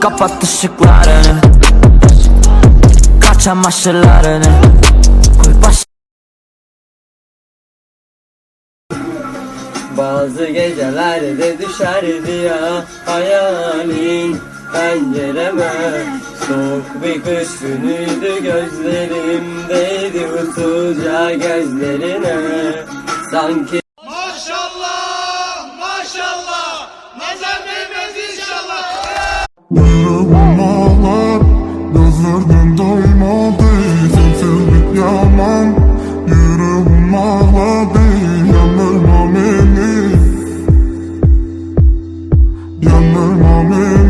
Kapat ışıklarını Kaç çamaşırlarını Koy baş Bazı gecelerde düşerdi ya hayalin pencereme. Soğuk bir kış günüydü gözlerimdeydi usulca gözlerine Sanki Yüreğim ağlar Gözlerden doymadı Sensiz bir yaman Yüreğim ağladı Yanırma beni Yanırma beni